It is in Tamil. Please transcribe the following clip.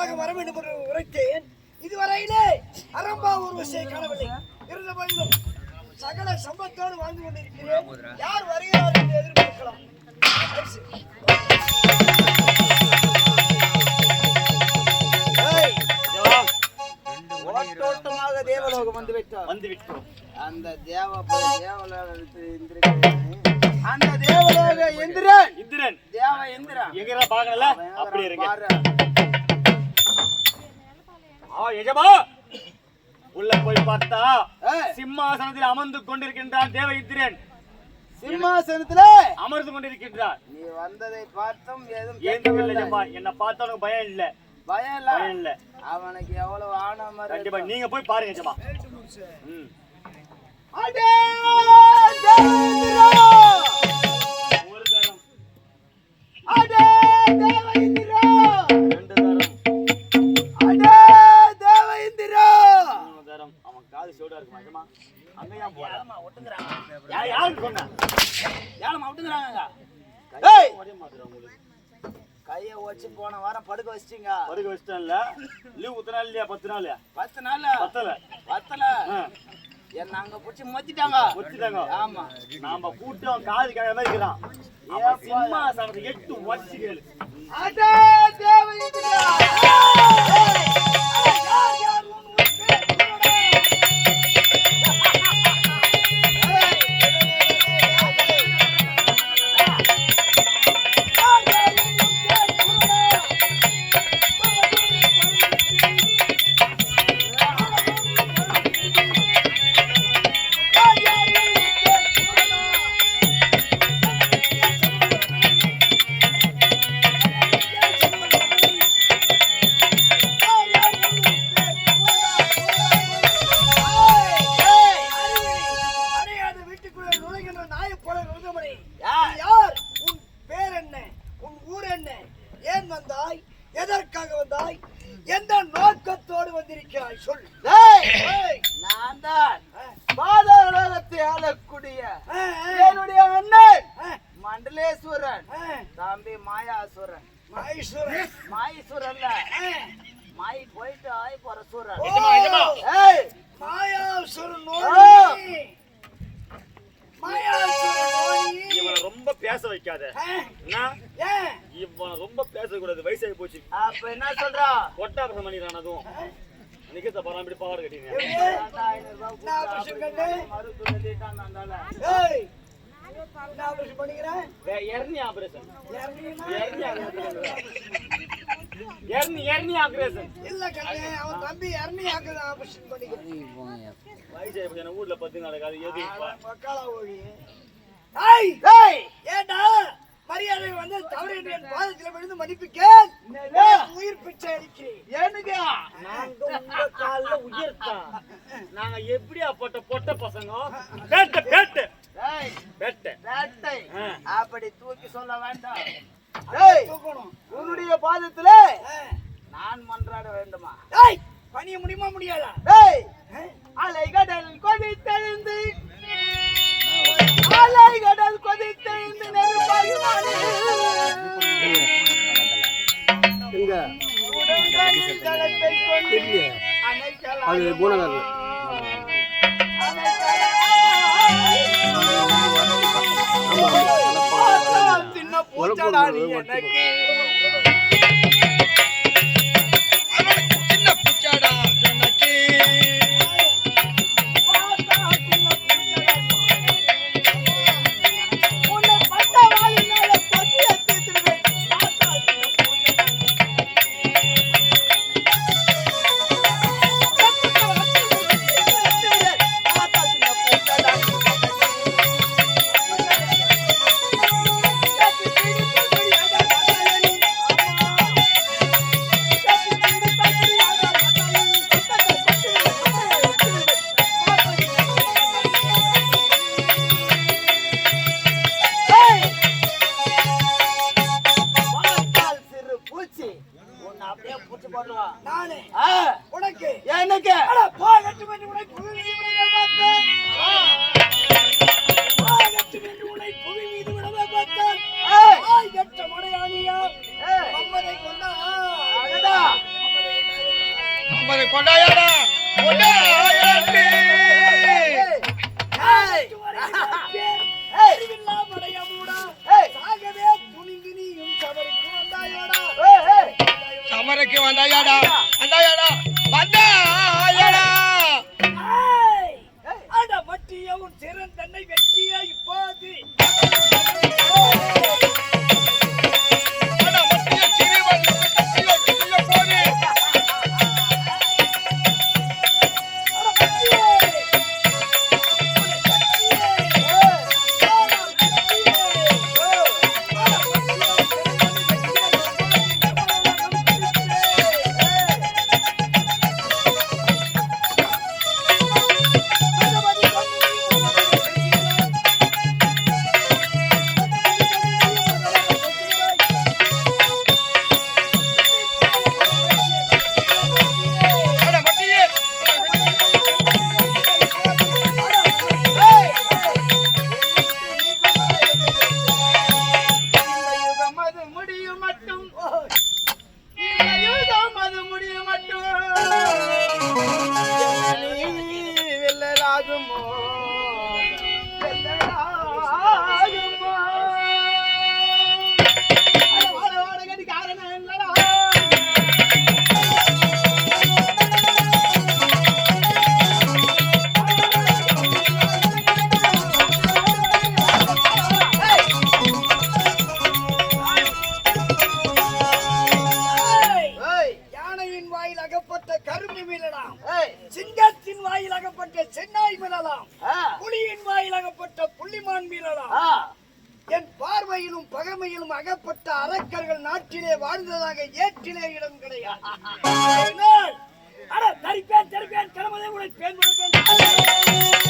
உலகம் வர வேண்டும் என்று உரைத்தேன். இதுவரையிலே அரம்பா ஒரு விஷயம் காணவில்லை. இருந்த போதிலும் சகல சம்பத்தோடு வாழ்ந்து கொண்டிருக்கிறேன் யார் வருகிறார் என்று எதிர்பார்க்கலாம். ஏய், ஓட்டோட்டமாக தேவலோகம் வந்து விட்டோம் வந்து விட்டோம் அந்த தேவ தேவலோகத்தில் அந்த தேவலோக இந்திரன் இந்திரன். தேவ இந்திரன் எங்க பாக்கல அப்படி இருங்க. பாரு. ஆ எஜமா! உள்ள போய் பார்த்தா சிம்மாசனத்தில் அமர்ந்து கொண்டிருக்கின்றான் தேவ இந்திரன் சிம்மாசனத்துல? அமர்ந்து கொண்டிருக்கின்றான் நீ வந்ததை பார்த்தும் ஏதும். ஜம்மா என்ன பார்த்தா உனக்கு பயம் இல்ல பயம் இல்ல. பயம் இல்ல. அவனுக்கு எவ்வளவு ஆணவம் கண்டிப்பா நீங்க போய் பாருங்க ஜம்மா ம். யா- யாருக்கு சொன்ன? ஏலமா விட்டுங்கிறாங்க ஏய்! ஒரே மாதிரி உங்களுக்கு. கைய வச்சு போன வாரம் படுக்க வச்சிட்டீங்க. படுக்க வச்சிட்டேன்ல. லீவ் உத்தனா இல்லையா? பத்து நாள்? பத்து நாள். பத்தல. பத்தல. என்ன அங்க புடிச்சு மொத்திட்டாங்க. ஒத்திட்டாங்க ஆமா. நாம கூட்டி அவன் காது கேட்க மாதிரி இருக்கிறான். அவன் சிம்மாசனத்தை எட்டு வச்சு கேளு. அடே தேவேந்திரா! நாயைப் போல நுழைந்தவனே, யார்? உன் பேர் என்ன? உன் ஊர் என்ன? ஏன் வந்தாய்? எதற்காக வந்தாய்? எந்த நோக்கத்தோடு வந்திருக்கிறாய்? சொல். நான் தான் பாதாளத்தை ஆளக்கூடிய என்னுடைய அண்ணன். மண்டலேஸ்வரன். தம்பி மாயாசுரன். மகேஸ்வரன். மாயீஸ்வரன்ல பேச வைக்காத? இவனை ரொம்ப பேசக்கூடாது வயசாகி போச்சு. அப்ப என்ன சொல்றா? கொட்டாபுரம் பண்ணிடுறான் அதுவும். நிக்கத்த போறான் இப்படி பாவாடை ஆபரேஷன் பண்ணிக்கிறேன்? Hernia operation? Hernia hernia hernia operation. இல்ல கண்ணே, அவன் தம்பி இறங்கி ஆக்குது ஆபரேஷன் பண்ணிக்கிறேன். எனக்கு வீட்டுல பத்து நடக்காது எது மக்காளா ஓடி. ஏய், மரியாதை வந்து தவறு என்று என் பாதத்தில் விழுந்து மன்னிப்பு கேள் எனக்கு உயிர் பிச்சை அளிக்கிறேன் எனக்கு நாங்க உங்க கால்ல நாங்க எப்படியாப்பட்ட பொட்ட பசங்க? பேட்ட ஆ. அப்படி தூக்கி சொல்ல வேண்டாம். உன்னுடைய பாதத்துல. நான் மன்றாட வேண்டுமா? பணிய முடியுமா முடியாதா? டேய் ஆ? அலைகடல் கொதித்தெழுந்து. அலைகடல் கொதித்தெழுந்து. அணைக்கலாம். அணைக்கலாம். சின்ன பூச்சடா நீ எனக்கு பண்ணுவான் நானே. உனக்கு. எனக்கு. போகட்டும் என்று உனக்கு புவி போகட்டும் என்று உன்னை புவி மீது விடவே பார்த்தான் கொண்டாயா? குமரக்கு வந்தாயாடா வந்தாயாடா வந்தாயாடா. பட்டியவும் சிறந்தன்னை வெட்டியாய் மீளலாம் சிங்கத்தின் வாயில் அகப்பட்ட சென்னாய் மீளலாம் புலியின் வாயில் அகப்பட்ட புள்ளிமான் மீளலாம் என் பார்வையிலும் பகமையிலும் அகப்பட்ட அரக்கர்கள் நாட்டிலே வாழ்ந்ததாக ஏற்றிலே இடம் கிடையாது. தரிப்பேன் தரிப்பேன் உழைப்பேன் ஒழிந்தான்